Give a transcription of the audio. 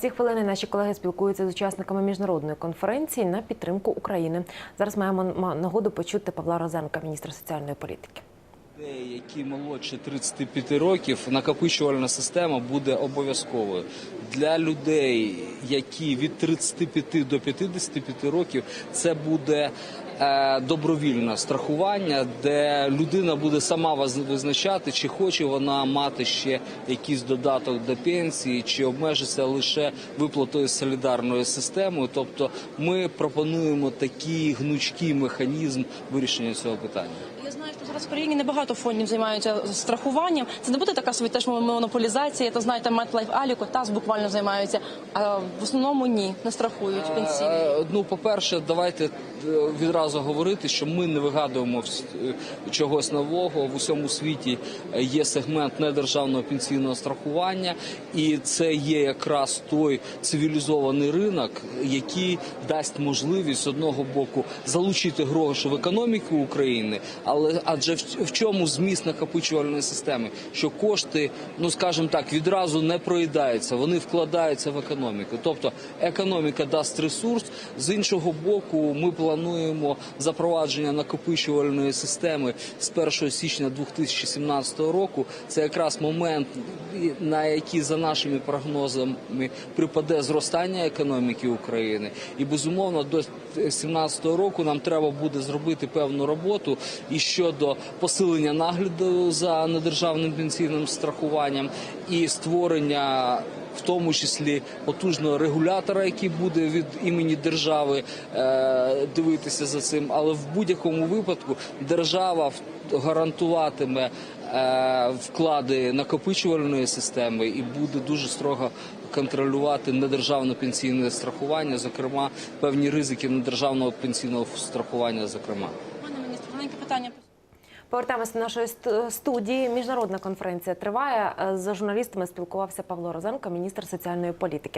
Ці хвилини наші колеги спілкуються з учасниками міжнародної конференції на підтримку України. Зараз маємо нагоду почути Павла Розенка, міністра соціальної політики. Які молодше 35 років, накопичувальна система буде обов'язковою. Для людей, які від 35 до 55 років, це буде е, добровільне страхування, де людина буде сама виз- визначати, чи хоче вона мати ще якийсь додаток до пенсії, чи обмежиться лише виплатою солідарною системою. Тобто, ми пропонуємо такий гнучкий механізм вирішення цього питання. Я знаю, що зараз в країні небагато фондів займаються страхуванням. Це не буде така собі теж монополізація. То знаєте, MetLife Alico, ТАС буквально займаються. А в основному ні, не страхують пенсійні. Е, Ну, по-перше, давайте е, відразу говорити, що ми не вигадуємо е, чогось нового. В усьому світі е, є сегмент недержавного пенсійного страхування, і це є якраз той цивілізований ринок, який дасть можливість з одного боку залучити гроші в економіку України, але адже в, в чому зміст накопичувальної системи? Що кошти, ну скажімо так, відразу не проїдаються, вони вкладаються в економіку. Тобто економіка дасть ресурс. З іншого боку, ми плануємо запровадження накопичувальної системи з 1 січня 2017 року. Це якраз момент, на який за нашими прогнозами припаде зростання економіки України, і безумовно до 2017 року нам треба буде зробити певну роботу і щодо посилення нагляду за недержавним пенсійним страхуванням і створення. В тому числі потужного регулятора, який буде від імені держави е, дивитися за цим, але в будь-якому випадку держава гарантуватиме е, вклади накопичувальної системи і буде дуже строго контролювати недержавне пенсійне страхування, зокрема певні ризики недержавного пенсійного страхування. Зокрема. Пане міністр, маленьке питання. Повертаємося до нашої студії. Міжнародна конференція триває. З журналістами спілкувався Павло Розенко, міністр соціальної політики.